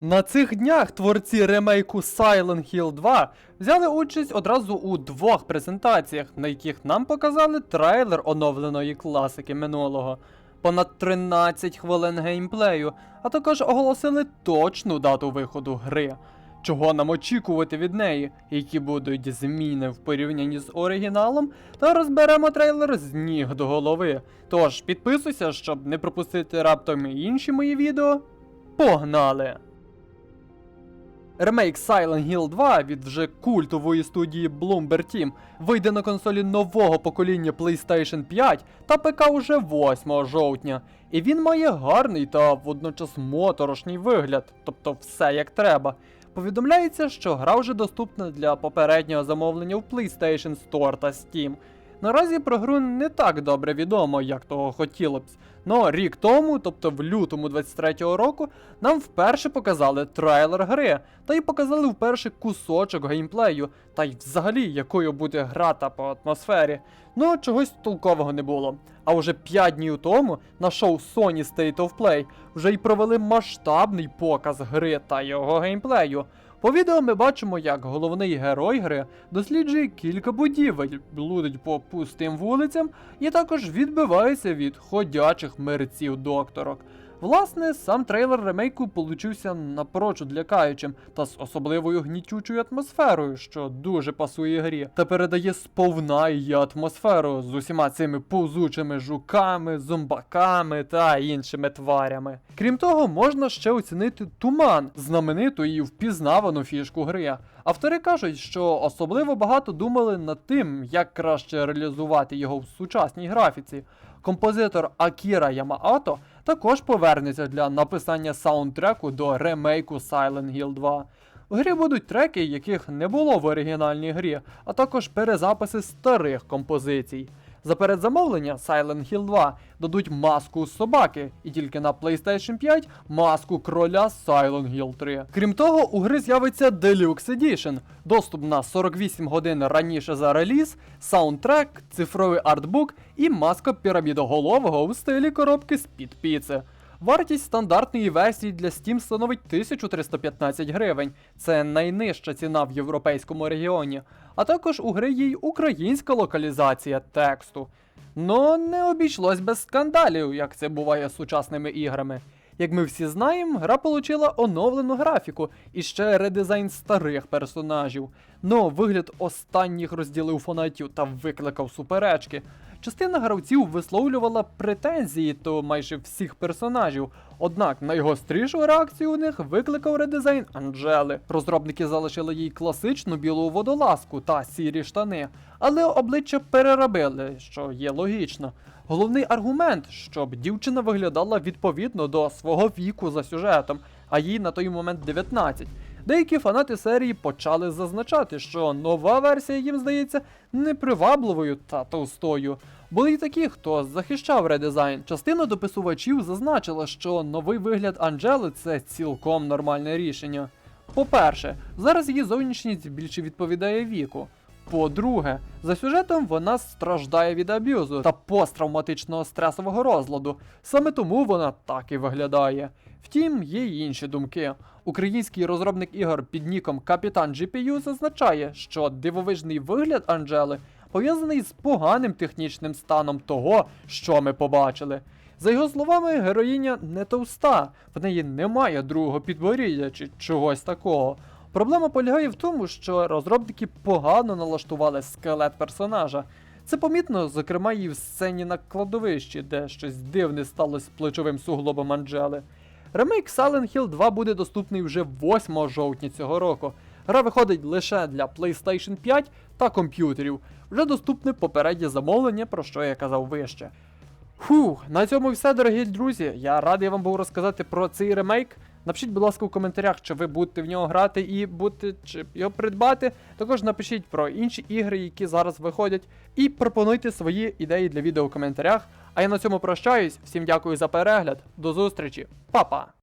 На цих днях творці ремейку Silent Hill 2 взяли участь одразу у двох презентаціях, на яких нам показали трейлер оновленої класики минулого. Понад 13 хвилин геймплею, а також оголосили точну дату виходу гри. Чого нам очікувати від неї, які будуть зміни в порівнянні з оригіналом, та розберемо трейлер з ніг до голови. Тож підписуйся, щоб не пропустити раптом інші мої відео. Погнали! Ремейк Silent Hill 2 від вже культової студії Bloomberg Team вийде на консолі нового покоління PlayStation 5 та ПК уже 8 жовтня. І він має гарний та водночас моторошний вигляд, тобто все як треба. Повідомляється, що гра вже доступна для попереднього замовлення в PlayStation Store та Steam. Наразі про гру не так добре відомо, як того хотіло б. Но рік тому, тобто в лютому 23-го року, нам вперше показали трейлер гри, та й показали вперше кусочок геймплею, та й взагалі якою буде гра та по атмосфері. Ну, чогось толкового не було. А вже 5 днів тому на шоу Sony State of Play вже й провели масштабний показ гри та його геймплею. По відео ми бачимо, як головний герой гри досліджує кілька будівель, блудить по пустим вулицям і також відбивається від ходячих мерців докторок. Власне, сам трейлер ремейку получився напрочуд лякаючим та з особливою гнітючою атмосферою, що дуже пасує грі, та передає сповна її атмосферу з усіма цими повзучими жуками, зомбаками та іншими тварями. Крім того, можна ще оцінити туман, знамениту і впізнавану фішку гри. Автори кажуть, що особливо багато думали над тим, як краще реалізувати його в сучасній графіці. Композитор Акіра Ямаато також повернеться для написання саундтреку до ремейку Silent Hill 2. У грі будуть треки, яких не було в оригінальній грі, а також перезаписи старих композицій. За передзамовлення Silent Hill 2 дадуть маску собаки, і тільки на PlayStation 5 маску кроля Silent Hill 3. Крім того, у гри з'явиться Deluxe Edition, доступ на 48 годин раніше за реліз, саундтрек, цифровий артбук і маска пірамідоголового у стилі коробки з-під піци. Вартість стандартної версії для Steam становить 1315 гривень. Це найнижча ціна в європейському регіоні. А також у гри є й українська локалізація тексту. Но не обійшлось без скандалів, як це буває з сучасними іграми. Як ми всі знаємо, гра отримала оновлену графіку і ще редизайн старих персонажів. Но вигляд останніх розділив фанатів та викликав суперечки. Частина гравців висловлювала претензії до майже всіх персонажів, однак найгострішу реакцію у них викликав редизайн Анджели. Розробники залишили їй класичну білу водолазку та сірі штани, але обличчя переробили, що є логічно. Головний аргумент, щоб дівчина виглядала відповідно до свого віку за сюжетом, а їй на той момент 19. Деякі фанати серії почали зазначати, що нова версія їм здається непривабливою та товстою. Були й такі, хто захищав редизайн. Частина дописувачів зазначила, що новий вигляд Анджели це цілком нормальне рішення. По-перше, зараз її зовнішність більше відповідає віку. По-друге, за сюжетом вона страждає від аб'юзу та посттравматичного стресового розладу. Саме тому вона так і виглядає. Втім, є й інші думки. Український розробник ігор під ніком Капітан GPU зазначає, що дивовижний вигляд Анджели пов'язаний з поганим технічним станом того, що ми побачили. За його словами, героїня не товста, в неї немає другого підборіддя чи чогось такого. Проблема полягає в тому, що розробники погано налаштували скелет персонажа. Це помітно, зокрема, і в сцені на кладовищі, де щось дивне сталося плечовим суглобом Анджели. Ремейк Silent Hill 2 буде доступний вже 8 жовтня цього року. Гра виходить лише для PlayStation 5 та комп'ютерів. Вже доступне попереднє замовлення, про що я казав вище. Фух, на цьому все, дорогі друзі. Я радий вам був розказати про цей ремейк. Напишіть, будь ласка, у коментарях, чи ви будете в нього грати і будете чи його придбати. Також напишіть про інші ігри, які зараз виходять, і пропонуйте свої ідеї для відео у коментарях. А я на цьому прощаюсь. Всім дякую за перегляд. До зустрічі, Па-па!